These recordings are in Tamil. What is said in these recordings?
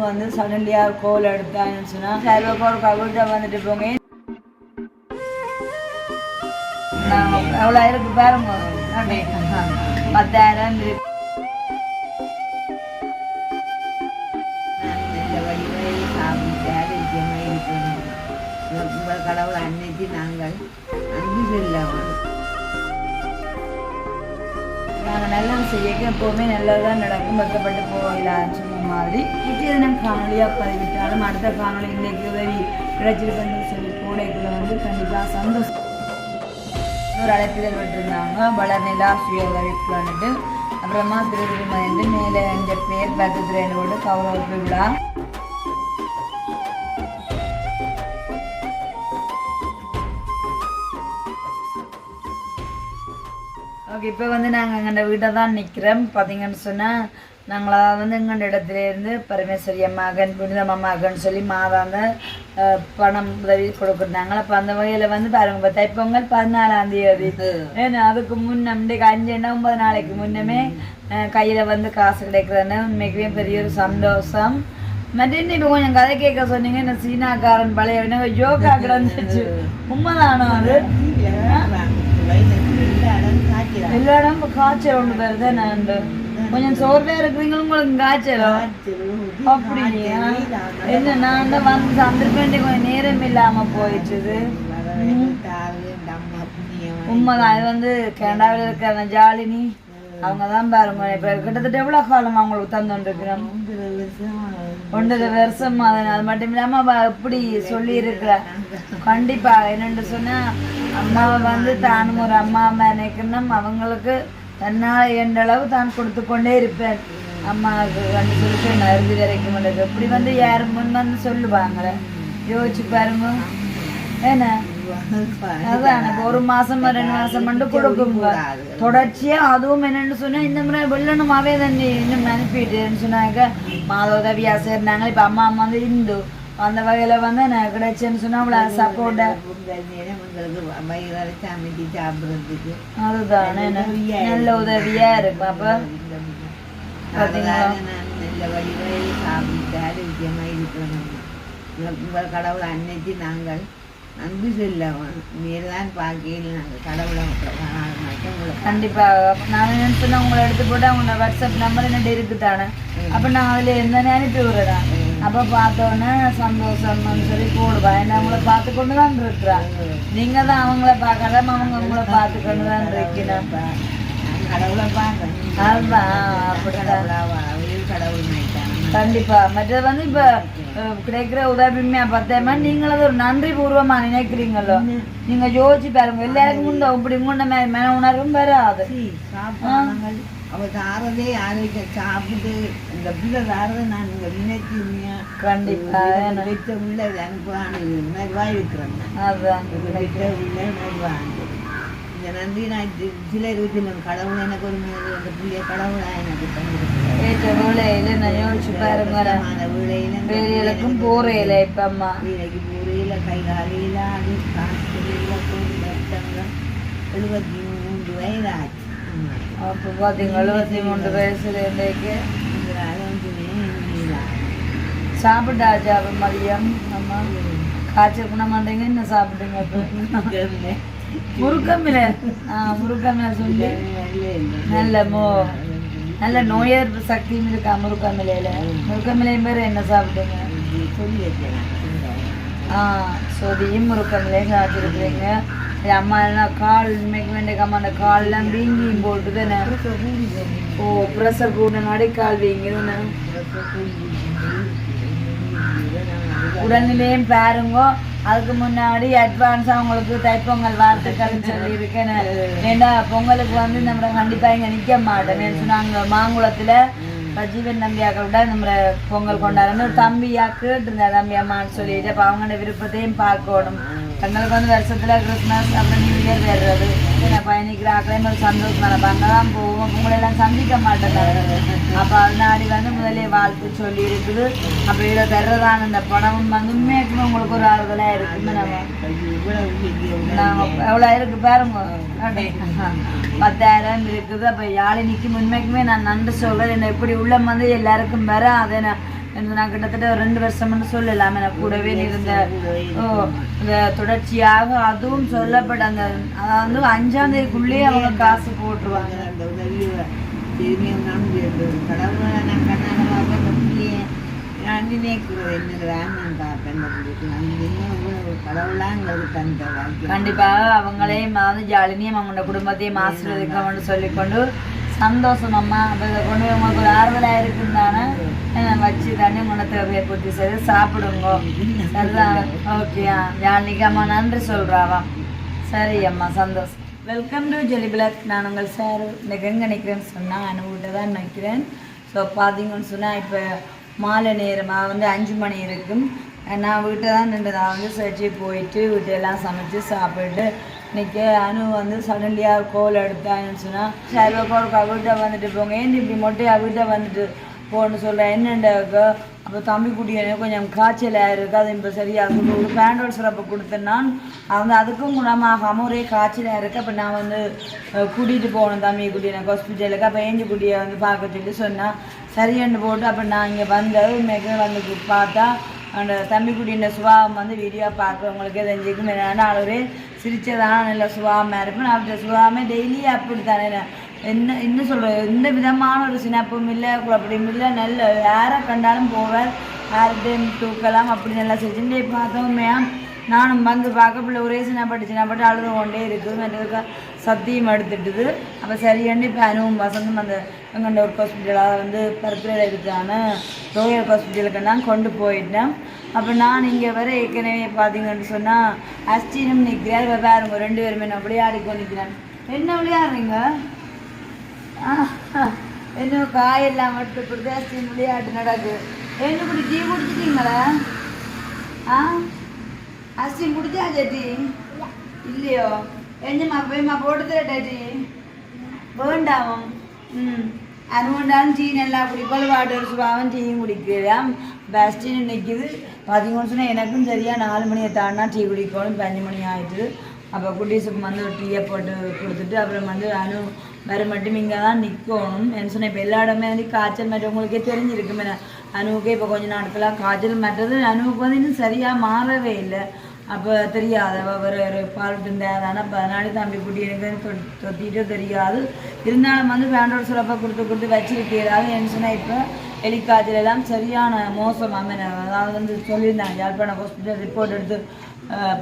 வந்து சடன்லியாக கோல் எடுத்தாங்கன்னு சொன்னால் செல்வக்கோட கவிழ்கிட்ட வந்துட்டு போங்க. எவ்வளோ இருக்கு பாருங்க பத்தாயிரம் இருக்கு கடவுள் அன்னைக்கு நாங்கள் அன்பு செல்லாமல் நாங்கள் நல்லது செய்ய எப்போவுமே நல்லதாக நடக்கும். வெக்கப்பட்டு போகலாம் சொன்ன மாதிரி. நிச்சய தினம் காணொலியாக பதிவிட்டாலும் அடுத்த காணொலி இன்றைக்கு உதவி கிடைச்சிருக்குன்னு சொல்லி கூடைக்குள்ள வந்து கண்டிப்பாக சந்தோஷம் ஒரு அழைப்பிதழ் விட்டுருந்தாங்க. வளர்நிலா சுய உதவிக்குள்ளான்ட்டு அப்புறமா திருவிழிமந்து மேலே அஞ்சு பேர் பத்துத்துறையோட கௌரவ விழா. ஓகே இப்போ வந்து நாங்கள் எங்கள்ட வீட்டை தான் நிற்கிறோம் பார்த்தீங்கன்னு சொன்னால் நாங்களா வந்து எங்கள் இடத்துல இருந்து பரமேஸ்வரி அம்மாகன் புனிதம் அம்மாகன்னு சொல்லி மாதாந்த பணம் உதவி கொடுக்குறாங்க. அப்போ அந்த வகையில் வந்து பாருங்க இப்போ தைப்பொங்கல் பதினாலாம் தேதி. ஏன்னா அதுக்கு முன்ன இன்றைக்கு அஞ்சு என்ன ஒன்பது நாளைக்கு முன்னமே கையில் வந்து காசு கிடைக்கிறதுன்னு உண்மைக்குமே பெரிய ஒரு சந்தோஷம். மற்ற இப்போ கொஞ்சம் கதை கேட்க சொன்னீங்க இந்த சீனாக்காரன் பழைய என்ன யோகா கிடந்துச்சு. உண்மைதானோ அது? எல்லா காய்ச்சல் ஒன்று வருது நான் கொஞ்சம் சோர்வே இருக்கிறீங்களும் உங்களுக்கு காய்ச்சலோ அப்படியா என்ன நான் தான் வந்து சந்திருப்பேன் கொஞ்சம் நேரம் இல்லாம போயிடுச்சுது உண்மைதான் அது வந்து கனடாவில் இருக்கிற அந்த ஜாலினி அவங்க தான் பாருங்க இப்போ கிட்டத்தட்ட எவ்வளோ காலம் அவங்களுக்கு தந்துருக்கிறோம் ஒன்றரை வருஷம் அது அது மட்டும் இல்லாமல் எப்படி சொல்லி கண்டிப்பா என்னென்று சொன்னா அம்மாவை வந்து தானும் ஒரு அம்மா நினைக்கணும். அவங்களுக்கு தன்னால் என்ற அளவு தான் கொடுத்து கொண்டே இருப்பேன். அம்மாவுக்கு கண்டு சொல்லிட்டு இறுதி வரைக்கும் உள்ளது இப்படி வந்து யாரும் முன் வந்து சொல்லுவாங்களே? யோசிச்சு பாருங்க. என்ன? அதான் ஒரு மாசம் ரெண்டு மாசம் மட்டும் கொடுக்குங்க. தொடர்ச்சியா அதுவும் என்னன்னு சொன்னா இந்த முறை வெள்ளணுமாவே தண்ணி இன்னும் அனுப்பிட்டுன்னு சொன்னாங்க. மாதோதவியா சேர்ந்தாங்க இப்ப அம்மா அம்மா வந்து இந்து. அந்த வகையில வந்து நான் கிடைச்சேன்னு சொன்னா அவளை சப்போர்ட்ட வயிறார சமைச்சு சாப்பிட்றதுக்கு அதுதான் நல்ல உதவியா இருக்கும் அப்ப பாத்தீங்களா? நல்ல வழிகளை சாப்பிட்டு ஆரோக்கியமாக இருக்கணும் உங்கள் கடவுள் அன்னைக்கு நாங்கள் நன்றி செல்லவும் நீர்தான் பார்க்கையில் நாங்கள் கடவுளை மட்டும் கண்டிப்பா நான் நினைச்சுன்னா உங்களை எடுத்து போட்டு அவங்க வாட்ஸ்அப் நம்பர் என்ன இருக்குதானே? அப்ப நான் அதுல எந்த அனுப்பி விடுறேன். அப்ப பார்த்தோன்னே சந்தோஷம்னு சொல்லி போடுவா என்ன உங்களை பார்த்து கொண்டு தான் இருக்கிறா நீங்க தான் அவங்கள பார்க்காம அவங்க உங்களை பார்த்து கொண்டு தான் இருக்கணும் நான் கடவுளை அதுதான் அவரையும் கடவுள் கண்டிப்பா மற்றது வந்து இப்ப கிடைக்கிற உதவியுமே பார்த்தேமா நீங்களும் அது ஒரு நன்றி பூர்வமா நினைக்கிறீங்களோ நீங்க யோசிச்சு பாருங்க எல்லாருக்கும் இப்படி மே- மன உணர்வும் வராது சாப்பிடுவாங்க அவ தாரதே ஆரோக்கியம் சாப்பிட்டு இந்த பிள்ளை தாரதை நான் இங்கே நினைச்சு கண்டிப்பா. வைத்த உள்ள அனுப்புவான்னு நல்வாய் இருக்கிறேன் வைத்த உள்ள நல்வாங்க இந்த நன்றி நான் சி- சிலர் வீட்டில் கடவுள் எனக்கு ஒரு மூணு அந்த பிள்ளைய கடவுளா எனக்கு தந்திருக்கிறார். ஏற்ற வேலையில நான் யோசிச்சு பாருங்க வேலைகளுக்கும் போறையில இப்ப அம்மா. வீடைக்கு பூரையில் கை காலையில் அது கொடுத்தாங்க எழுபத்தி மூன்று ஆமா. அப்ப பாத்தீங்க எழுபத்தி மூன்று வயசுல இருந்தேக்கு இதனால ஒன்றுமே இல்லை சாப்பிட்டாச்சு அப்ப மதியம் அம்மா காய்ச்சல் குணம் பண்றீங்க என்ன சாப்பிட்டீங்க அப்ப முருக்கமில ஆ முருக்கமில சொல்லி. நல்ல மோ நல்ல நோய் எதிர்ப்பு சக்தியும் இருக்கா முருக்கமிலையில முருக்கமிலையும் பேர் என்ன சாப்பிட்டீங்க? சொல்லி ஆ சொதியும் முருக்கமிலையும் சாப்பிட்டுருக்குறீங்க அம்மா என்ன கால் இன்னைக்கு வேண்டிய அம்மா அந்த கால்லாம் வீங்கியும் போட்டு தானே ஓ ப்ரெஷர் கூட நாடி கால் வீங்கிதுன்னு உடல்நிலையும் பாருங்க அதுக்கு முன்னாடி அட்வான்ஸாக உங்களுக்கு தைப்பொங்கல் வாழ்த்துக்கள் சொல்லி இருக்கேன் ஏன்னா பொங்கலுக்கு வந்து நம்ம கண்டிப்பாக இங்கே நிற்க மாட்டேன் சொன்னாங்க மாங்குளத்துல ஜீவன் நம்பியாக்கள் நம்ம பொங்கல் கொண்டாடுறோம் தம்பியா கேட்டிருந்தா தம்பி அம்மான்னு சொல்லிட்டு அப்போ அவங்களோட விருப்பத்தையும் பார்க்கணும் எங்களுக்கு வந்து வருஷத்தில் கிறிஸ்மஸ் அப்புறம் நியூ இயர் வர்றது நான் பயணிக்கிற ஆக்களையும் ஒரு சந்தோஷம் நினைப்பேன் அங்கே தான் போவோம் உங்களெல்லாம் சந்திக்க மாட்டேன் அப்போ அதனாடி வந்து முதலே வாழ்த்து சொல்லி இருக்குது அப்போ இதை தர்றதான இந்த பணமும் வந்து உண்மையாக்குமே உங்களுக்கு ஒரு ஆறுதலாக இருக்குமே நம்ம நாங்கள் எவ்வளோ இருக்கு பாருங்க பத்தாயிரம் இருக்குது அப்போ யாழை நிற்கும் உண்மைக்குமே நான் நன்றி சொல்கிறேன் என்ன இப்படி உள்ள வந்து எல்லாருக்கும் வர அதை நான் நான் கிட்டத்தட்ட ரெண்டு வருஷம்னு சொல்லலாம். எனக்கு கூடவே இருந்த ஓ தொடர்ச்சியாக அதுவும் சொல்லப்பட்ட அந்த அதாவது அஞ்சாம் தேதிக்குள்ளேயே அவங்க காசு போட்டுருவாங்க. அந்த உதவி திரும்பி கடவுளை நான் கண்ணால பார்க்க தம்பியே நான் நினைக்கிறது என்னதான் நான் பார்ப்பேன் அந்த கண்டிப்பாக அவங்களையும் அதாவது ஜாலினியும் அவங்களோட குடும்பத்தையும் ஆசீர்வதிக்கணும்னு சொல்லிக்கொண்டு சந்தோஷம் அம்மா. அப்போ இதை கொண்டு போய் உங்களுக்கு ஒரு ஆறுதலாக இருக்குன்னு தானே வச்சு தண்ணி முன்ன தேவையை பூர்த்தி செய்து சாப்பிடுங்க. சரிதான் ஓகே ஜாலினிக்கு அம்மா நன்றி சொல்கிறாவா சரி அம்மா சந்தோஷம். வெல்கம் டு ஜெலி பிளாக் நான் உங்கள் சார். இந்த எங்கே நிற்கிறேன்னு சொன்னால் அனுபவிட்ட தான் நிற்கிறேன் ஸோ பார்த்தீங்கன்னு சொன்னால் இப்போ மாலை நேரமாக வந்து அஞ்சு மணி இருக்கும். நான் வீட்டை தான் நின்று நான் வந்து சர்ச்சை போயிட்டு வீட்டையெல்லாம் சமைச்சு சாப்பிட்டு இன்னைக்கு அனு வந்து சடன்லியாக கோல் எடுத்தான்னு சொன்னால் சரி ஒரு வீட்டை வந்துட்டு போங்க. ஏன் இப்படி மொட்டையா வீட்டை வந்துட்டு போன்னு சொல்கிறேன் என்னண்டாக்கா அப்போ தம்பி குட்டியனே கொஞ்சம் காய்ச்சலாக இருக்குது அது இப்போ சரியாக ஒரு பேண்டோல் சிறப்பு கொடுத்தேன்னா அவங்க அதுக்கும் குணமாகாமல் ஒரே காய்ச்சலாக இருக்குது அப்போ நான் வந்து கூட்டிகிட்டு போகணும் தம்பி குட்டியை ஹாஸ்பிட்டலுக்கு அப்போ ஏஞ்சி குட்டியை வந்து பார்க்க சொல்லி சொன்னேன் சரியாண்டு போட்டு அப்போ நான் இங்கே வந்தது உண்மைக்கு வந்து பார்த்தா அந்த தம்பி குட்டியின் சுபாவம் வந்து வீடியோ பார்க்குறவங்களுக்கே தெரிஞ்சுக்கும் என்னென்னா ஒரே சிரிச்சதான நல்ல சுபாவமாக இருப்பேன். அப்படி சுபாவமே டெய்லி அப்படி தானே என்ன என்ன சொல்கிறது எந்த விதமான ஒரு சினப்பும் இல்லை குழப்படியும் இல்லை. நல்ல யாரை கண்டாலும் போவேன் யார்கிட்டையும் தூக்கலாம் அப்படி நல்லா செஞ்சுட்டே பார்த்தோமே நானும் வந்து பார்க்க பிள்ளை ஒரே சின்னப்பட்டு சின்னப்பட்டு அழுது கொண்டே இருக்குது. எனக்கு சத்தியம் எடுத்துட்டுது. அப்போ சரியாண்டு இப்போ அனுவும் வசந்தும் அந்த எங்கண்ட ஒரு ஹாஸ்பிட்டலாக வந்து பருத்துறையில் இருக்கான ரோயல் ஹாஸ்பிட்டலுக்கு நான் கொண்டு போயிட்டேன். அப்போ நான் இங்கே வர ஏற்கனவே பார்த்தீங்கன்னு சொன்னால் அஸ்டினும் நிற்கிறார் வெவ்வேறுங்க ரெண்டு பேருமே நான் விளையாடிக்கோ நிற்கிறேன் என்ன விளையாடுறீங்க? என்ன காயெல்லாம் மட்டும் கொடுத்து அஸ்டின் விளையாட்டு நடக்குது. என்ன இப்படி டீ குடிச்சிட்டீங்களா? ஆ? அஸ்டின் குடிச்சா சேட்டி இல்லையோ. என்னம்மா போய்மா போட்டு தரட்டாட்டி வேண்டாம். ம். அதுகொண்டாலும் டீ நல்லா குடிப்பால் வாட்டர் சுபாவம் டீயும் குடிக்கலாம் பெஸ்ட்டுன்னு நிற்கிது பார்த்தீங்கன்னு சொன்னால் எனக்கும் சரியாக நாலு மணியை தாண்டினா டீ குடிக்கணும் பஞ்சு அஞ்சு மணி ஆயிடுது அப்போ குட்டீஸுக்கு வந்து ஒரு டீயை போட்டு கொடுத்துட்டு அப்புறம் வந்து அனு வேறு மட்டும் இங்கே தான் நிற்கணும் என்ன சொன்னால் இப்போ எல்லா இடமே வந்து காய்ச்சல் மற்ற உங்களுக்கே தெரிஞ்சிருக்குமே அனுவுக்கே இப்போ கொஞ்ச நாட்களாக காய்ச்சல் மற்றது அணுவுக்கு வந்து இன்னும் சரியாக மாறவே இல்லை அப்போ தெரியாது ஒரு ஒரு பால் இருந்தாதானே அப்போ அதனால தம்பி குட்டி எனக்கு தொ தொத்திட்டு தெரியாது இருந்தாலும் வந்து பேண்டோட் சுரப்பை கொடுத்து கொடுத்து வச்சிருக்கிறாரு என்ன சொன்னால் இப்போ எலிக்காய்ச்சல் எல்லாம் சரியான மோசம் அம்மன் அதாவது வந்து சொல்லியிருந்தாங்க யாழ்ப்பாண ஹாஸ்பிட்டல் ரிப்போர்ட் எடுத்து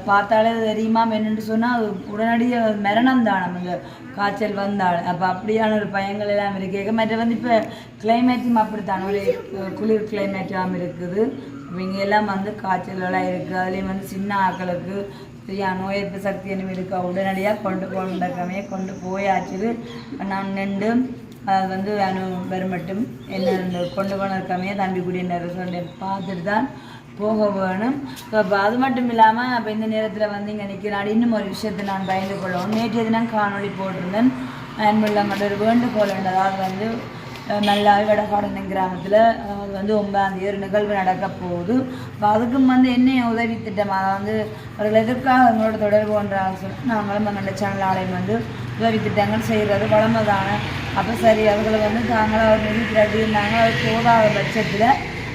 பார்த்தாலே தெரியுமா என்னென்னு சொன்னால் அது உடனடியாக மரணம் தான். அந்த காய்ச்சல் வந்தாள் அப்போ அப்படியான ஒரு பயங்கள் எல்லாம் இருக்கு. மற்ற வந்து இப்போ கிளைமேட்டும் அப்படித்தான். ஒரு குளிர் கிளைமேட்டாகவும் இருக்குது. இவங்க எல்லாம் வந்து காய்ச்சலெல்லாம் இருக்குது அதுலேயும் வந்து சின்ன ஆக்களுக்கு சரியா நோய் எதிர்ப்பு சக்தி என்ன இருக்கா? உடனடியாக கொண்டு போகணுன்றக்கமே கொண்டு போயாச்சு. நான் நின்று அது வந்து அனு வரமட்டும். என்ன கொண்டு போனதுக்கமே தம்பி குடியினர் சொல்லி பார்த்துட்டு தான் போக வேணும். இப்போ அது மட்டும் இல்லாமல் அப்போ இந்த நேரத்தில் வந்து இங்கே நிற்கிறாடி இன்னும் ஒரு விஷயத்தை நான் பயந்து கொள்ளவும் நேற்றைய தினம் காணொளி போட்டிருந்தேன். அன்புள்ளங்கிட்ட ஒரு வேண்டுகோள் அதாவது வந்து அஹ், நல்லாவே வடகாடனை கிராமத்தில் அது வந்து ஒன்பதாம் தேதி ஒரு நிகழ்வு நடக்க போகுது. இப்போ அதுக்கும் வந்து என்ன உதவி திட்டம் அதை வந்து அவர்கள் எதற்காக எங்களோட தொடர்பு ஒன்றாக சொல்லி நாங்களும் எங்களோட சேனல் ஆலயம் வந்து உதவி திட்டங்கள் செய்கிறது வளமை தானே அப்போ சரி அவர்களை வந்து தாங்களாக அவர் நிதித்திரட்டி இருந்தாங்க அது போதாத பட்சத்தில்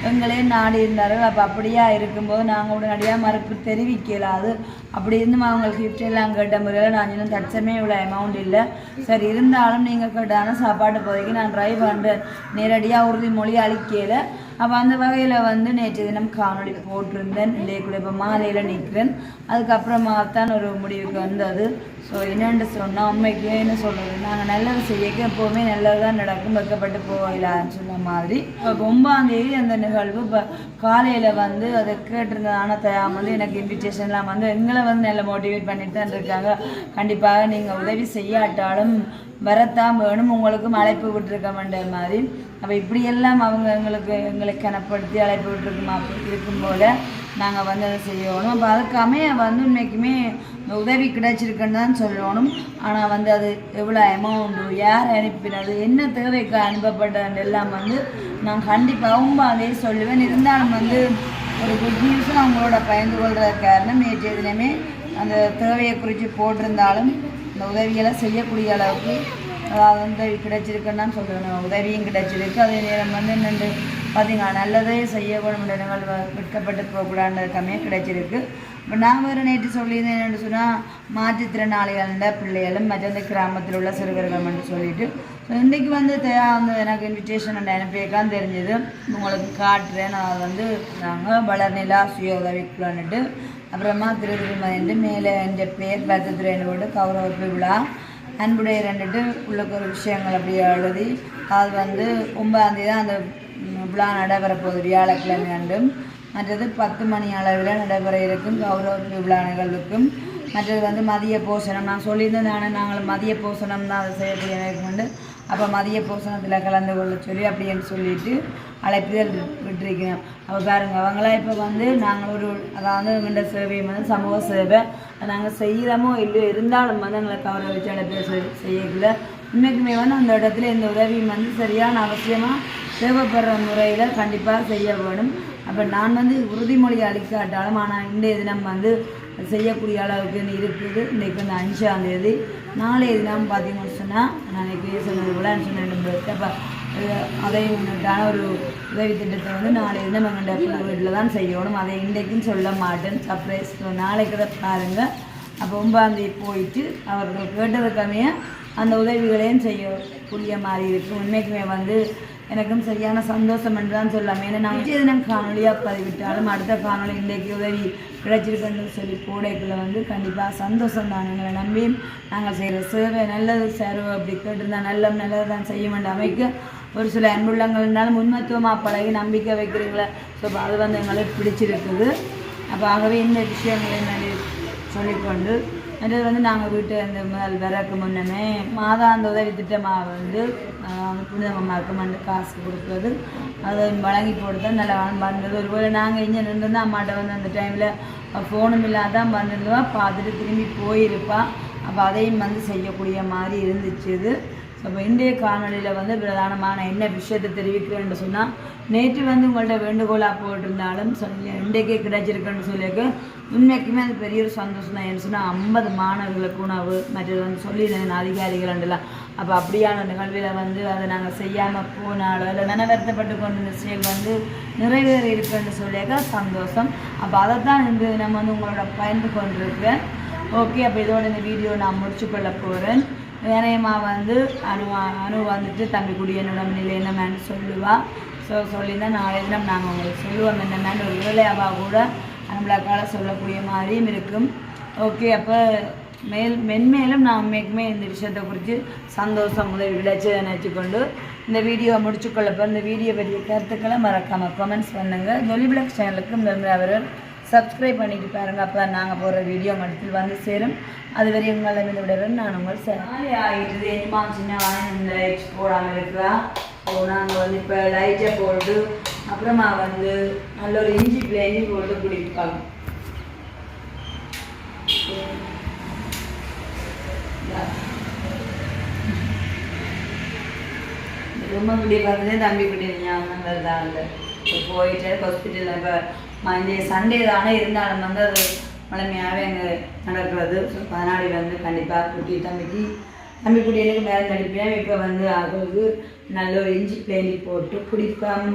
எங்களையும் நாடி இருந்தார்கள் அப்போ அப்படியா இருக்கும்போது நாங்கள் உடனடியாக மறுப்பு தெரிவிக்கலாது. அப்படி இருந்தும் அவங்களுக்கு கிஃப்ட் எல்லாம் கேட்ட முறையில் நான் இன்னும் தச்சமே இவ்வளோ அமௌண்ட் இல்லை. சரி இருந்தாலும் நீங்கள் கேட்டான சாப்பாட்டு போதைக்கு நான் ட்ரை பண்ணுறேன் நேரடியாக உறுதிமொழி அளிக்கையில் அப்போ அந்த வகையில் வந்து நேற்று தினம் காணொலி போட்டிருந்தேன். இல்லையே கூட இப்போ மாலையில் நிற்கிறேன் அதுக்கப்புறமா தான் ஒரு முடிவுக்கு வந்தது. ஸோ என்னென்று சொன்னால் உண்மைக்கு என்ன சொல்கிறது நாங்கள் நல்லது செய்யக்க எப்போவுமே நல்லது தான் நடக்கும். வைக்கப்பட்டு போகலான்னு சொன்ன மாதிரி. இப்போ ஒன்பாந்தேதி அந்த நிகழ்வு. இப்போ காலையில் வந்து அதை கேட்டிருந்ததான தயாம் வந்து எனக்கு இன்விடேஷன்லாம் வந்து எங்களை வந்து நல்லா மோட்டிவேட் பண்ணிட்டு தான் இருக்காங்க. கண்டிப்பாக நீங்கள் உதவி செய்யாட்டாலும் வரத்தான் வேணும். உங்களுக்கும் அழைப்பு விட்டுருக்க வேண்டிய மாதிரி. அப்போ இப்படியெல்லாம் அவங்க எங்களுக்கு எங்களை கனப்படுத்தி அழைப்பு விட்டுருக்குமா? இருக்கும் போல நாங்கள் வந்து அதை செய்யணும். அப்போ அதுக்காமே வந்து உண்மைக்குமே உதவி கிடைச்சிருக்குன்னு தான் சொல்லணும். ஆனால் வந்து அது எவ்வளோ அமௌண்ட்டு யார் அனுப்பினது என்ன தேவைக்கு அனுப்பப்பட்டது எல்லாம் வந்து நான் கண்டிப்பாகவும் அதே சொல்லுவேன். இருந்தாலும் வந்து ஒரு குட் நியூஸும் அவங்களோட பயந்து கொள்கிற காரணம் நேற்றைய தினமே அந்த தேவையை குறித்து போட்டிருந்தாலும் இந்த உதவியெல்லாம் செய்யக்கூடிய அளவுக்கு அதாவது வந்து கிடைச்சிருக்குன்னு சொல்கிறேன் உதவியும் கிடைச்சிருக்கு. அதே நேரம் வந்து என்னென்று பார்த்தீங்கன்னா நல்லதே செய்ய வேணும் விற்கப்பட்டு போகக்கூடாது கம்மியாக கிடைச்சிருக்கு. இப்போ நான் வேறு நேற்று சொல்லியிருந்தேன் என்னென்னு சொன்னால் மாற்றுத்திறனாளிகள பிள்ளைகளும் மற்ற இந்த கிராமத்தில் உள்ள சிறுவர்கள்னு சொல்லிட்டு. ஸோ இன்றைக்கி வந்து தே- அந்த எனக்கு இன்விடேஷன் அனுப்பியிருக்கான்னு தெரிஞ்சது. உங்களுக்கு காட்டுறேன். நான் வந்து நாங்கள் வளர்நிலா சுய உதவிக்குள்ளான்ட்டு அப்புறமா திருதிருமதி மேலே என்ற பேர் பத்தத்துறைன்னு போட்டு கௌரவ விழா அன்புடைய ரெண்டுட்டு உள்ளுக்கு ஒரு விஷயங்கள் அப்படி எழுதி அது வந்து ஒன்பதாம் தான் அந்த விழா நடைபெற போகுது வியாழக்கிழமை அன்றும். மற்றது பத்து மணி அளவில் நடைபெற இருக்கும் கௌரவ விழா நிகழ்வுக்கும். மற்றது வந்து மதிய போஷணம் நான் சொல்லியிருந்தேன் நானே நாங்கள் மதிய போஷணம் தான் அதை செய்யக்கூடிய மேற்கொண்டு அப்போ மதிய போஷணத்தில் கலந்து கொள்ள சொல்லி அப்படின்னு சொல்லிட்டு அழைப்புதல் விட்டுருக்கிறேன். அப்போ பாருங்க அவங்களாம் இப்போ வந்து நாங்கள் ஒரு அதாவது எங்கள்கிட்ட சேவை வந்து சமூக சேவை நாங்கள் செய்கிறோமோ இல்லையோ இருந்தாலும் வந்து எங்களை கவர வச்சு அழைப்பு செய்- செய்யக்குள்ள. உண்மைக்குமே வந்து அந்த இடத்துல இந்த உதவியும் வந்து சரியான அவசியமாக தேவைப்படுற முறையில் கண்டிப்பாக செய்ய வேணும். அப்போ நான் வந்து உறுதிமொழி அளிக்காட்டாலும் ஆனால் இன்றைய தினம் வந்து செய்யக்கூடிய அளவுக்கு இருக்குது. இன்றைக்கு வந்து அஞ்சாம் தேதி. நாளைய தினம் பார்த்தீங்கன்னு சொன்னால் நான் இன்றைக்கு சொன்னது போல சொன்னேன் அப்போ அதையும் ஒரு உதவி திட்டத்தை வந்து நாளைய தினம் எங்கள்கிட்ட வீட்டில் தான் செய்யணும். அதை இன்றைக்கும் சொல்ல மாட்டேன். சர்ப்ரைஸ் நாளைக்கு தான் பாருங்கள் அப்போ ஒன்பதாம் போயிட்டு அவர்கள் கேட்டதுக்காமே அந்த உதவிகளையும் செய்யக்கூடிய மாதிரி இருக்கும். உண்மைக்குமே வந்து எனக்கும் சரியான சந்தோஷம் என்று தான் சொல்லலாம் ஏன்னா நான் விஜய் தினம் காணொலியாக பதிவிட்டாலும் அடுத்த காணொலி இன்றைக்கு உதவி கிடைச்சிருக்குன்னு சொல்லி கூடைக்குள்ளே வந்து கண்டிப்பாக சந்தோஷம் தான். எங்களை நம்பி நாங்கள் செய்கிற சேவை நல்லது சேவை அப்படி கேட்டிருந்தா நல்ல நல்லது தான் செய்ய வேண்டிய அமைக்க ஒரு சில அன்புள்ளங்கள் இருந்தாலும் உண்மத்துவமாக பழகி நம்பிக்கை வைக்கிறீங்களே. ஸோ அது வந்து எங்களுக்கு பிடிச்சிருக்குது. அப்போ ஆகவே இந்த விஷயங்களை நான் சொல்லிக்கொண்டு மற்றது வந்து நாங்கள் வீட்டு அந்த முதல் வரக்கு முன்னமே மாதாந்த உதவி திட்டமாக வந்து புனிதமாருக்கு புனிதமாக்கு வந்து காசு கொடுக்குறது. அதை வழங்கி போட்டு தான் நல்லா வந்தது. ஒருவேளை நாங்கள் இங்கே நின்றுருந்தா அம்மாட்ட வந்து அந்த டைமில் ஃபோனும் இல்லாதான் வந்திருந்தவா பார்த்துட்டு திரும்பி போயிருப்பா. அப்போ அதையும் வந்து செய்யக்கூடிய மாதிரி இருந்துச்சு இது. அப்போ இப்போ இன்றைய காணொலியில் வந்து பிரதானமான என்ன விஷயத்தை தெரிவிக்கிறேன்னு சொன்னால் நேற்று வந்து உங்கள்கிட்ட வேண்டுகோளாக போட்டிருந்தாலும் சொல்லி இன்றைக்கே கிடைச்சிருக்குன்னு சொல்லியிருக்க. உண்மைக்குமே அது பெரிய ஒரு சந்தோஷம் தான். என்ன சொன்னால் ஐம்பது மாணவர்களுக்கு உணவு மற்றது வந்து சொல்லியிருந்தேன் அதிகாரிகள்லாம் அப்போ அப்படியான நிகழ்வில் வந்து அதை நாங்கள் செய்யாமல் போனாலோ இல்லை நினைவர்த்தப்பட்டு கொண்டிருந்த செயல் வந்து நிறைவேறி இருக்குன்னு சொல்லியிருக்க சந்தோஷம். அப்போ அதை தான் வந்து நம்ம வந்து உங்களோட பயந்து கொண்டிருக்கேன் ஓகே அப்போ இதோட இந்த வீடியோ நான் முடிச்சு கொள்ள போகிறேன் வேணையம்மா வந்து அனுவா அனு வந்துட்டு தம்பி குடி என்னோட நிலை என்னமேன்னு சொல்லுவா? ஸோ சொல்லியிருந்தா நாளை தினம் நாங்கள் உங்களுக்கு சொல்லுவோம் என்னமேன்னு ஒரு வேலையாவா கூட நம்மளாக்கால சொல்லக்கூடிய மாதிரியும் இருக்கும். ஓகே அப்போ மேல் மென்மேலும் நான் உண்மைக்குமே இந்த விஷயத்தை குறித்து சந்தோஷம் உதவி விளைச்சதை நினச்சிக்கொண்டு இந்த வீடியோவை முடிச்சுக்கொள்ளப்போ இந்த வீடியோ பற்றிய கருத்துக்களை மறக்காமல் கமெண்ட்ஸ் பண்ணுங்கள் ஜொலி பிளாக் சேனலுக்கு முதல் அவர்கள் சப்ஸ்கிரைப் பண்ணிட்டு பாருங்க. அப்போ தான் நாங்கள் போடுற வீடியோ மடத்தில் வந்து சேரும். அது வரை உங்களை விடைபெறும். நான் உங்கள் சார் ஆகிட்டு என்னமா சின்ன வாங்கி இந்த லைட்ஸ் போடாமல் இருக்கிறா ஸோ நாங்கள் வந்து இப்போ லைட்டை போட்டு அப்புறமா வந்து நல்ல ஒரு இஞ்சி பிளேஞ்சி போட்டு குடிப்பாங்க ரொம்ப குடி பார்த்ததே தம்பி குடி ஞாபகம் வருதா இல்லை இப்போ போயிட்டு ஹாஸ்பிட்டலில் இப்போ மண்டே சண்டே தானே இருந்தாலும் வந்து அது முழுமையாகவே அங்கே நடக்கிறது. ஸோ பதினாடி வந்து கண்டிப்பாக குட்டி தம்பிக்கு தம்பி குட்டிகளுக்கு மேலே நடிப்பேன் இப்போ வந்து அவங்களுக்கு நல்ல ஒரு இஞ்சி பிளேனி போட்டு குடிப்பான்.